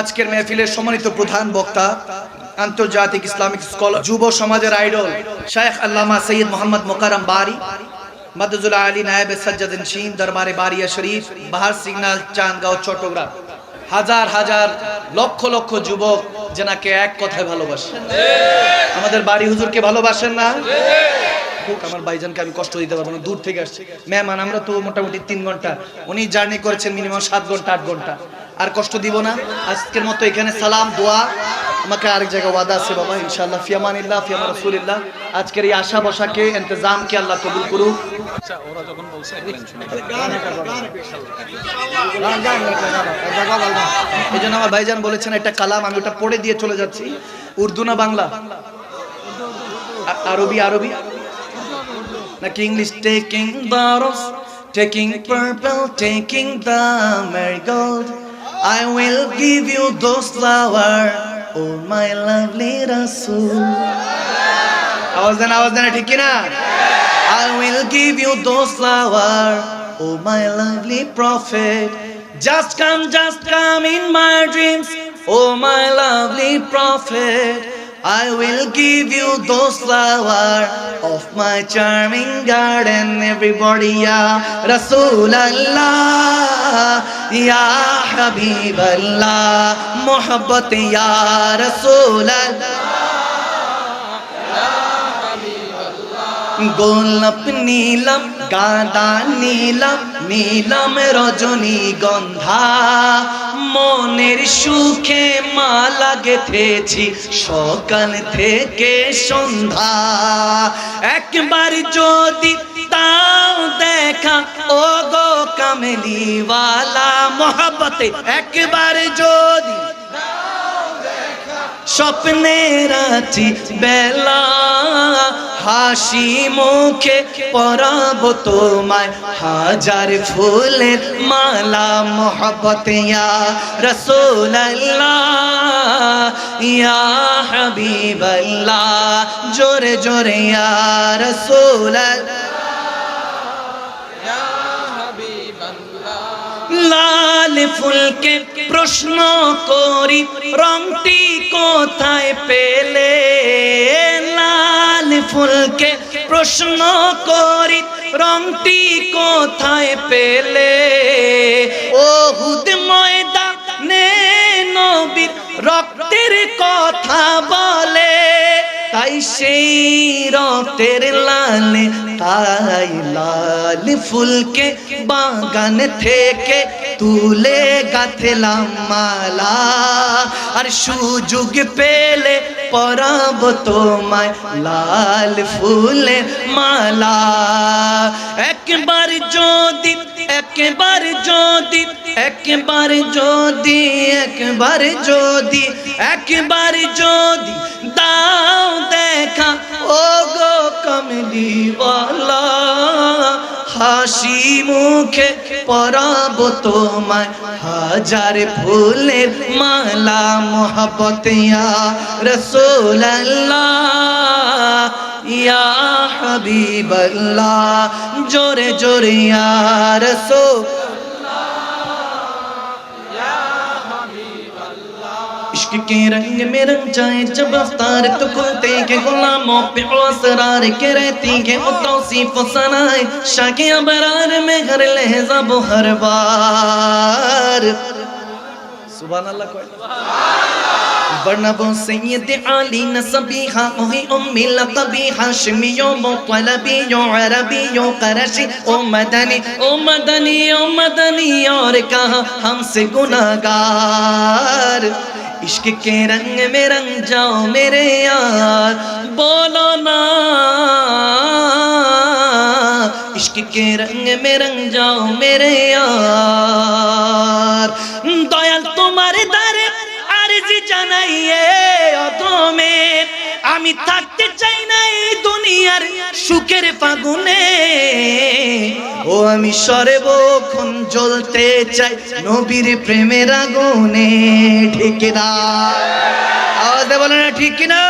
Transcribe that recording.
আজকের মেহফিলের সম্মানিত প্রধান বক্তা, আন্তর্জাতিক ইসলামিক স্কলার, যুব সমাজের আইডল শেখ আল্লামা সৈয়দ মোহাম্মদ মোকারম বারি, মাদুজুল আলী নায়েব সজ্জাদিন শিন, দরবারে বারিয়া শরীফ, বাহার সিগন্যাল চাঁদগাঁও চট্টগ্রাম। হাজার হাজার, লক্ষ লক্ষ যুবক যেনাকে এক কথায় ভালোবাসে। আমাদের বাড়ি হুজুরকে ভালোবাসেন না? আমার ভাইজানকে আমি কষ্ট দিতে পারব না, দূর থেকে আসছি। মেহমান আমরা তো মোটামুটি তিন ঘণ্টা, উনি জার্নি করেছেন মিনিমাম সাত ঘণ্টা, আট ঘণ্টা। আর কষ্ট দিব না। আজকের মতো এখানে সালাম দোয়া। আমাকে আরেক জায়গায় ওয়াদা আছে বাবা ইনশাআল্লাহ। ফিয়ামানিল্লাহ ফিয়ামা রসুলিল্লাহ। আজকের এই আশা বসাকে ইন্তজামকে আল্লাহ কবুল করুক। আচ্ছা ওরা যখন বলছে এই জন্য আমার ভাইজান বলেছেন একটা কালাম আমি ওটা পড়ে দিয়ে চলে যাচ্ছি। উর্দু না বাংলা? আরবি আরবি? নাকি English? Taking bars taking purple taking the marigold I will give you those flower oh my lovely Rasul আওয়াজ দেন আওয়াজ দেন ঠিক কিনা I will give you those flower oh my lovely prophet just come just come in my dreams oh my lovely prophet I will give you those flower of my charming garden everybody ya Rasulallah ya Mohabbat ya Rasulallah গোলাপ নীলম, গাঁদা নীলম নীলম রজনী গন্ধা। মনের সুখে মালা গেথেছি সকাল থেকে সন্ধ্যা। একবার যদি তাও দেখা ও গো কামলিওয়ালা, মোহাব্বতে একবার যদি স্বপ্নের আছি বেলা, হাসি মুখে পরাব তোমায় হাজার ফুলের মালা, মোহব্বত ইয়া রসুল্লাহ ইয়া হাবিবাল্লাহ, জোরে জোরে ইয়া রসুল্লাহ লাল ফুলকে প্রশ্ন করি, রংটি কোথায় পেলে? লাল ফুলকে প্রশ্ন করি, রংটি কোথায় পেলে? ময়দা নে নবীর রক্তের কথা তাই সেই লালে, তাই লাল ফুলকে বাগান থেকে তুলে গাথলাম মালা। আর সুযোগ পেলে পরাব তোমায় লাল ফুলে মালা। একবার যদি একবার যদি একবার যদি একবার যদি একবার যদি দাও দেখা ও গো কমলিওয়ালা হাসি মুখে পরাব তোমায়, হাজার ফুলের মালা মোহব্বত ইয়া রসুল্লাহ ইয়া হাবিবাল্লাহ জোরে জোরে ইয়া রসুল इश्क के रंग में रंग जाए जब अफ्तार तो खुलते के गुलामों पे असरार के रहती के तौसीफ सनाए शाके अबरार में हर लहजा वो हर बार सुभान अल्लाह कोई बरनबो सैयद आली नसबीहा ओही उम्मी लकबी हाशमियो मुतलबियो, अरबियो, करशी, ओ मदनी ओ मदनी ओ मदनी, और कहा हमसे गुनाहगार इश्क के रंग में रंग जाओ मेरे यार, बोलो ना। इश्क के रंग में रंग जाओ मेरे यार, दयाल तुम्हारे दारे আরজি জানাইয়ে অদমে, আমি থাকতে চাই না এই দুনিয়ার সুখের ফাগুনে। ও আমি সর্বক্ষণ জ্বলতে চাই নবীর প্রেমের আগুনে, ঠিক না আওয়াজ বলো না, ঠিক না